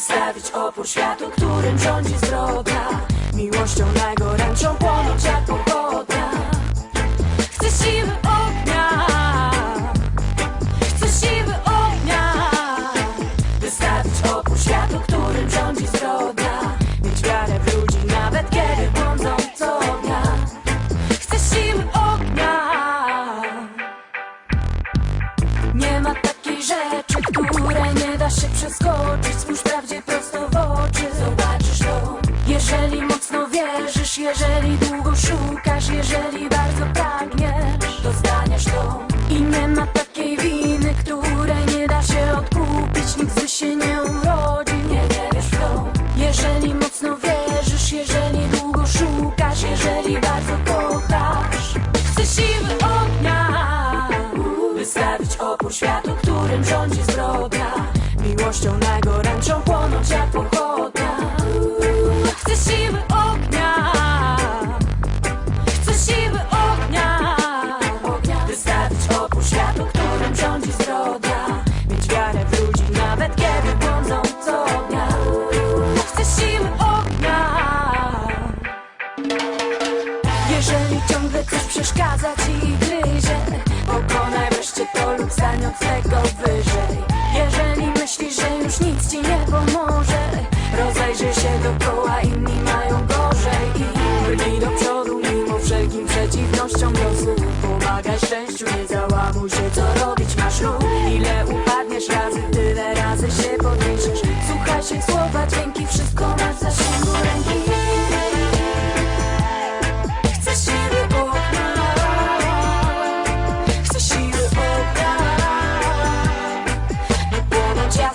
Wystawić opór światu, którym rządzi zbrodnia Miłością Jeżeli mocno wierzysz, jeżeli długo szukasz Jeżeli bardzo pragniesz, dostaniesz to. I nie ma takiej winy, której nie da się odkupić. Nikt by się nie urodził, nie, wiesz w to. Jeżeli mocno wierzysz, jeżeli długo szukasz Jeżeli bardzo kochasz Chcę siły ognia Wystawić opór światu, którym rządzi zbrodnia. Miłością najgorętszą płonąć jak ciągle coś przeszkadza ci i gryzie Pokonaj wreszcie to lub od tego wyżej. Jeżeli myślisz, że już nic ci nie pomoże Rozejrzyj się dookoła, inni mają gorzej. I brnij do przodu mimo wszelkim przeciwnościom losu Pomagaj szczęściu,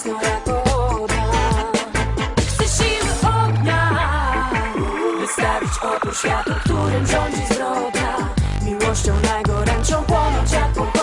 pasją ognia Chcę siły ognia? Wystawić opór światu, którym rządzi zbrodnia Miłością najgorętszą płonąć jak